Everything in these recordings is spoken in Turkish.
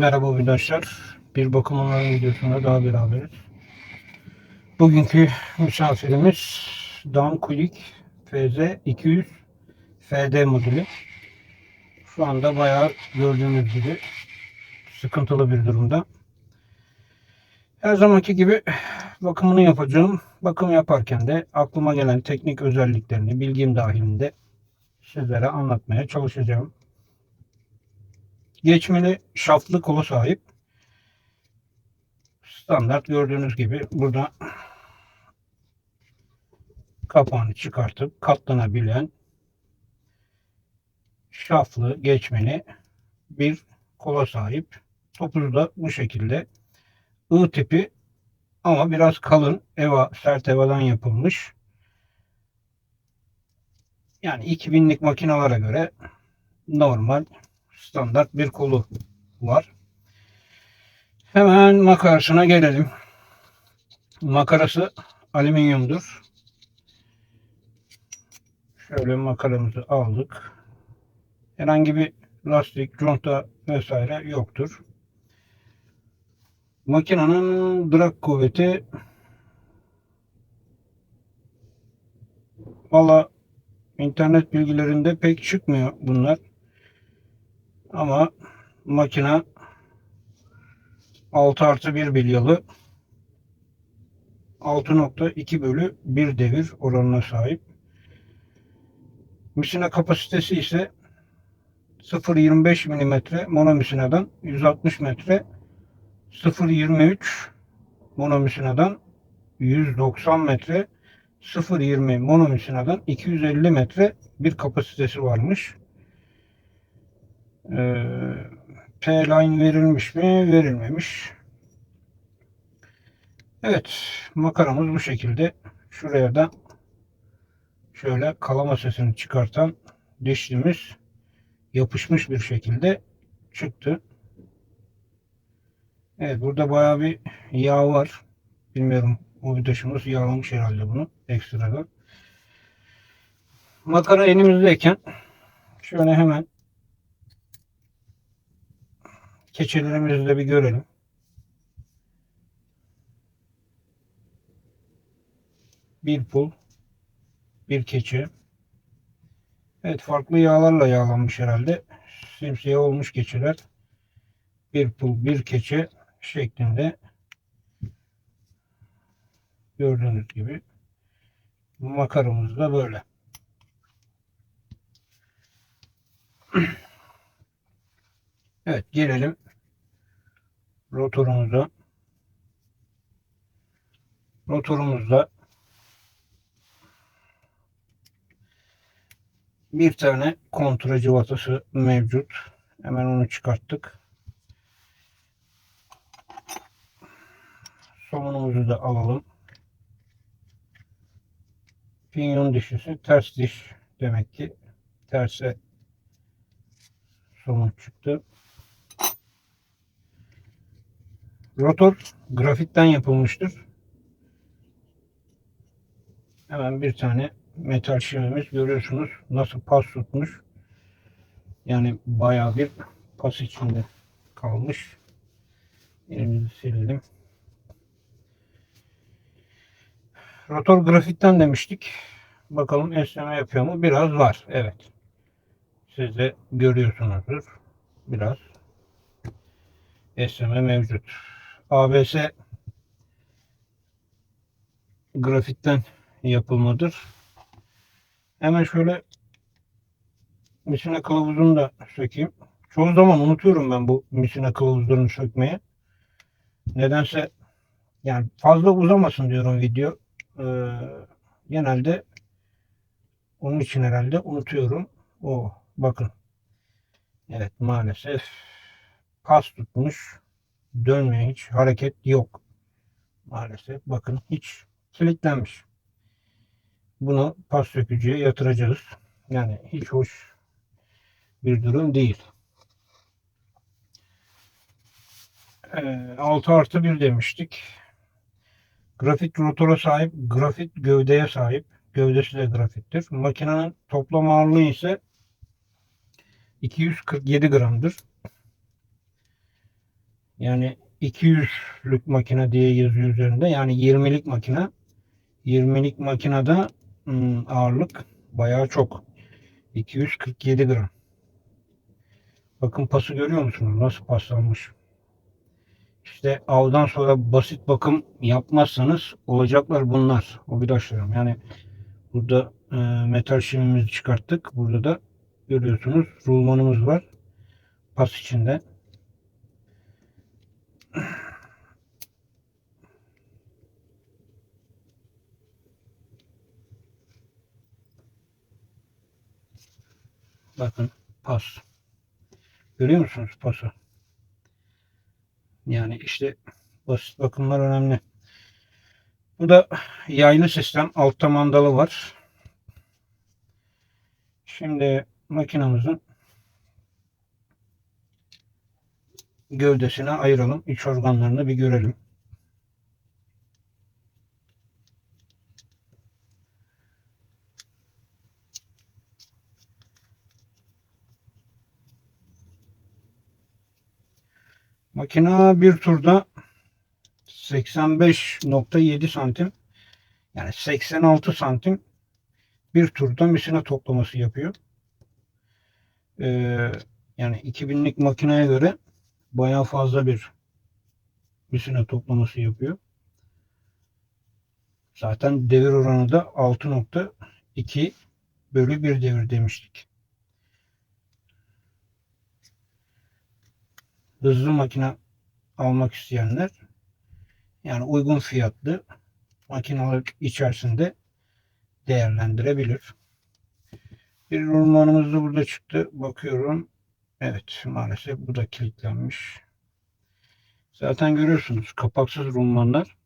Merhaba arkadaşlar. Bir bakım onarım videosunda daha beraberiz. Bugünkü misafirimiz Dan Kulik FZ 200 FD modülü. Şu anda bayağı gördüğünüz gibi sıkıntılı bir durumda. Her zamanki gibi bakımını yapacağım. Bakım yaparken de aklıma gelen teknik özelliklerini bilgim dahilinde sizlere anlatmaya çalışacağım. Geçmeli şaftlı kolu sahip. Standart gördüğünüz gibi burada kapağını çıkartıp katlanabilen şaflı geçmeli bir kola sahip. Topuzu da bu şekilde I tipi ama biraz kalın eva sert evadan yapılmış. Yani 2000'lik makinalara göre normal standart bir kolu var. Hemen makarasına gelelim. Makarası alüminyumdur. Şöyle makaramızı aldık. Herhangi bir lastik, conta vesaire yoktur. Makinenin drag kuvveti valla internet bilgilerinde pek çıkmıyor bunlar. Ama makina 6 artı 1 bilyalı 6.2 bölü 1 devir oranına sahip. Misina kapasitesi ise 0.25 mm monomisinadan 160 metre 0.23 monomisinadan 190 metre 0.20 monomisinadan 250 metre bir kapasitesi varmış. Ee, P-line verilmiş mi? Verilmemiş. Evet. Makaramız bu şekilde. Şuraya da şöyle kalama sesini çıkartan dişlimiz yapışmış bir şekilde çıktı. Evet burada bayağı bir yağ var. Bilmiyorum o vidaşımız yağlamış herhalde bunu ekstradan. Makara elimizdeyken şöyle hemen keçelerimizi de bir görelim. Bir pul, bir keçe. Evet farklı yağlarla yağlanmış herhalde. Simsiyah olmuş keçeler. Bir pul, bir keçe şeklinde gördüğünüz gibi makaramız da böyle. Evet gelelim rotorumuza. Rotorumuzda bir tane kontra civatası mevcut. Hemen onu çıkarttık. Somunumuzu da alalım. Pinyon dişisi ters diş demek ki terse somun çıktı. Rotor grafitten yapılmıştır. Hemen bir tane metal şivemiz görüyorsunuz nasıl pas tutmuş. Yani bayağı bir pas içinde kalmış. Elimizi silelim. Rotor grafitten demiştik. Bakalım esneme yapıyor mu? Biraz var. Evet. Siz de görüyorsunuzdur. Biraz esneme mevcut. ABS grafitten yapılmadır. Hemen şöyle misine kılavuzunu da sökeyim. Çoğu zaman unutuyorum ben bu misine kılavuzlarını sökmeye. Nedense yani fazla uzamasın diyorum video. Ee, genelde onun için herhalde unutuyorum. O bakın. Evet maalesef pas tutmuş. Dönmüyor hiç. Hareket yok. Maalesef bakın hiç kilitlenmiş. Bunu pas sökücüye yatıracağız. Yani hiç hoş bir durum değil. Ee, 6 artı 1 demiştik. Grafit rotora sahip, grafit gövdeye sahip. Gövdesi de grafittir. Makinenin toplam ağırlığı ise 247 gramdır. Yani 200'lük makine diye yazıyor üzerinde. Yani 20'lik makine. 20'lik makinede hmm, ağırlık bayağı çok. 247 gram. Bakın pası görüyor musunuz? Nasıl paslanmış. İşte avdan sonra basit bakım yapmazsanız olacaklar bunlar. O bilaçlarım. Yani burada e, metal şimimizi çıkarttık. Burada da görüyorsunuz rulmanımız var. Pas içinde. Bakın pas. Görüyor musunuz pası? Yani işte basit bakımlar önemli. Bu da yaylı sistem. Altta mandalı var. Şimdi makinamızın gövdesine ayıralım. İç organlarını bir görelim. Makina bir turda 85.7 santim yani 86 santim bir turda misina toplaması yapıyor. Ee, yani 2000'lik makineye göre bayağı fazla bir misina toplaması yapıyor. Zaten devir oranı da 6.2 bölü 1 devir demiştik. Hızlı makine almak isteyenler yani uygun fiyatlı makineler içerisinde değerlendirebilir. Bir rulmanımız da burada çıktı. Bakıyorum. Evet maalesef bu da kilitlenmiş. Zaten görüyorsunuz kapaksız rulmanlar.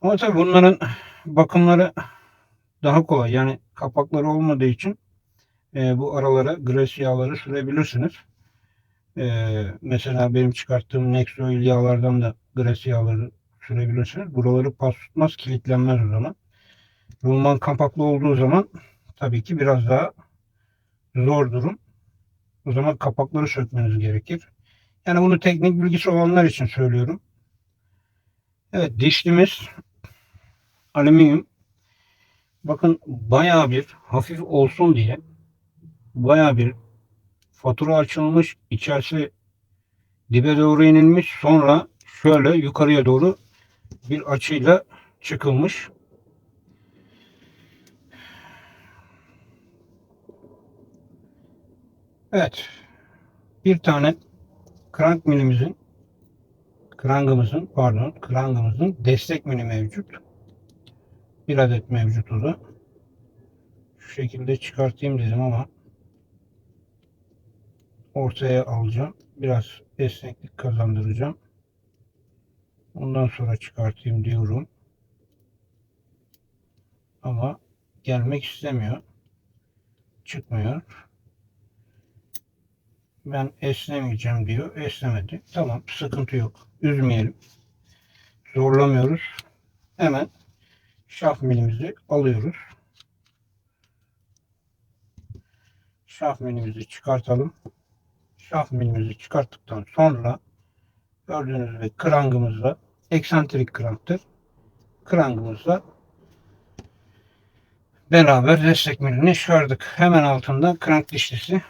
Ama tabii bunların bakımları daha kolay. Yani kapakları olmadığı için e, bu aralara gres yağları sürebilirsiniz. E, mesela benim çıkarttığım Nexoil yağlardan da gres yağları sürebilirsiniz. Buraları pas tutmaz, kilitlenmez o zaman. Rulman kapaklı olduğu zaman tabii ki biraz daha zor durum. O zaman kapakları sökmeniz gerekir. Yani bunu teknik bilgisi olanlar için söylüyorum. Evet dişlimiz alüminyum. Bakın bayağı bir hafif olsun diye bayağı bir fatura açılmış. içerisi dibe doğru inilmiş. Sonra şöyle yukarıya doğru bir açıyla çıkılmış. Evet. Bir tane krank milimizin krangımızın pardon krangımızın destek mini mevcut. Bir adet mevcut o da. Şu şekilde çıkartayım dedim ama ortaya alacağım. Biraz esneklik kazandıracağım. Ondan sonra çıkartayım diyorum. Ama gelmek istemiyor. Çıkmıyor. Ben esnemeyeceğim diyor. Esnemedi. Tamam sıkıntı yok. Üzmeyelim. Zorlamıyoruz. Hemen şaf milimizi alıyoruz. Şaf milimizi çıkartalım. Şaf milimizi çıkarttıktan sonra gördüğünüz gibi krangımızla eksantrik kranktır. Krangımızla beraber destek milini çıkardık. Hemen altında krank dişlisi.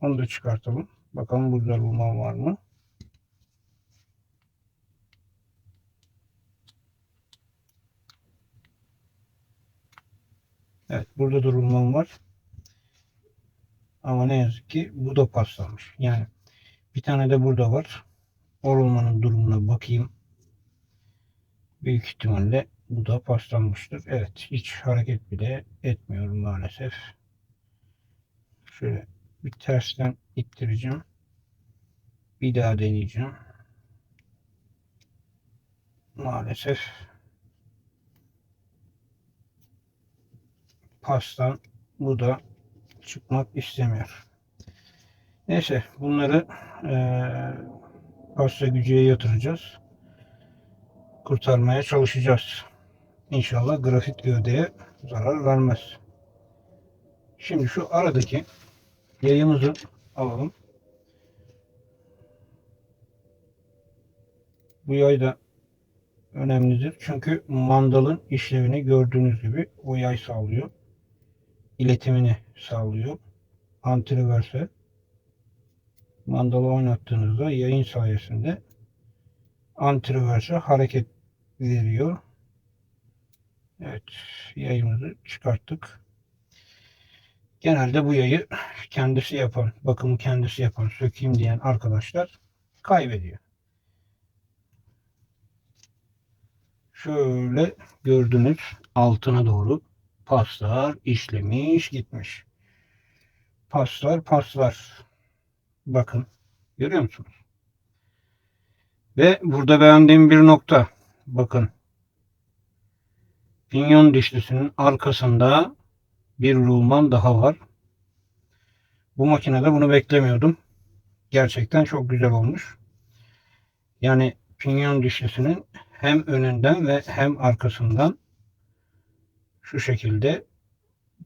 Onu da çıkartalım. Bakalım burada rulman var mı? Evet burada da rulman var. Ama ne yazık ki bu da paslanmış. Yani bir tane de burada var. O rulmanın durumuna bakayım. Büyük ihtimalle bu da paslanmıştır. Evet hiç hareket bile etmiyor maalesef. Şöyle bir tersten ittireceğim. Bir daha deneyeceğim. Maalesef pastan bu da çıkmak istemiyor. Neyse bunları e, pasta gücüye yatıracağız. Kurtarmaya çalışacağız. İnşallah grafit gövdeye zarar vermez. Şimdi şu aradaki yayımızı alalım. Bu yay da önemlidir. Çünkü mandalın işlevini gördüğünüz gibi o yay sağlıyor. İletimini sağlıyor. Antireverse mandalı oynattığınızda yayın sayesinde antireverse hareket veriyor. Evet yayımızı çıkarttık. Genelde bu yayı kendisi yapan, bakımı kendisi yapan, sökeyim diyen arkadaşlar kaybediyor. Şöyle gördünüz altına doğru paslar işlemiş gitmiş. Paslar paslar. Bakın görüyor musunuz? Ve burada beğendiğim bir nokta. Bakın. Pinyon dişlisinin arkasında bir rulman daha var. Bu makinede bunu beklemiyordum. Gerçekten çok güzel olmuş. Yani pinyon dişlisinin hem önünden ve hem arkasından şu şekilde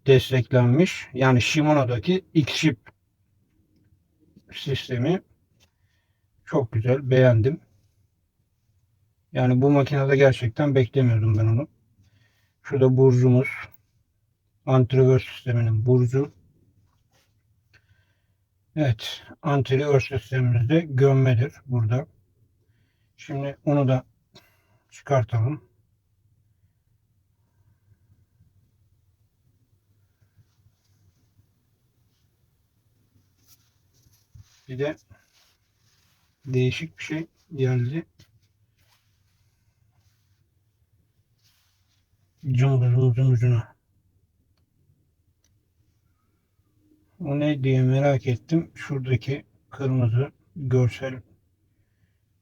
desteklenmiş. Yani Shimano'daki X-Ship sistemi çok güzel. Beğendim. Yani bu makinede gerçekten beklemiyordum ben onu. Şurada burcumuz. Antireverse sisteminin burcu. Evet. Antireverse sistemimizde gömmedir burada. Şimdi onu da çıkartalım. Bir de değişik bir şey geldi. Cımbızımızın ucuna. O ne diye merak ettim. Şuradaki kırmızı görsel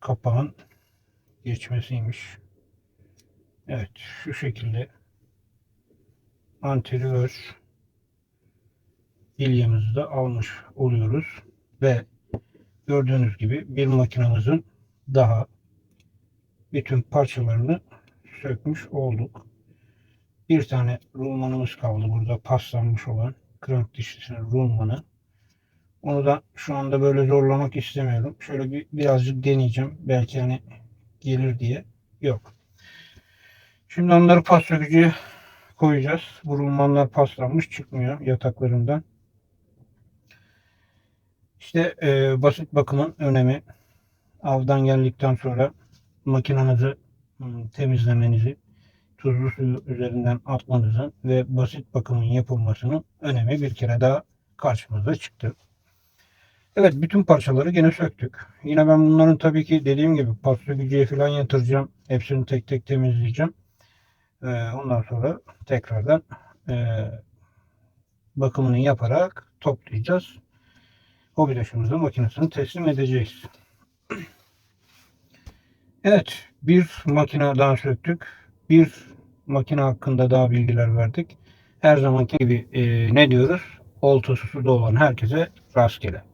kapağın geçmesiymiş. Evet şu şekilde anti-reverse bilyemizi de almış oluyoruz ve gördüğünüz gibi bir makinamızın daha bütün parçalarını sökmüş olduk. Bir tane rulmanımız kaldı burada paslanmış olan krank dişlisinin rulmanı. Onu da şu anda böyle zorlamak istemiyorum. Şöyle bir birazcık deneyeceğim. Belki hani gelir diye. Yok. Şimdi onları pas sökücüye koyacağız. Bu rulmanlar paslanmış çıkmıyor yataklarından. İşte e, basit bakımın önemi. Avdan geldikten sonra makinenizi hmm, temizlemenizi, tuzlu suyu üzerinden atmanızın ve basit bakımın yapılmasının önemi bir kere daha karşımıza çıktı. Evet bütün parçaları gene söktük. Yine ben bunların tabii ki dediğim gibi pas sökücüye falan yatıracağım. Hepsini tek tek temizleyeceğim. Ee, ondan sonra tekrardan e, bakımını yaparak toplayacağız. Hobidaşımıza makinesini teslim edeceğiz. Evet bir makine daha söktük. Bir makine hakkında daha bilgiler verdik. Her zamanki gibi e, ne diyoruz? Oltası suda olan herkese rastgele.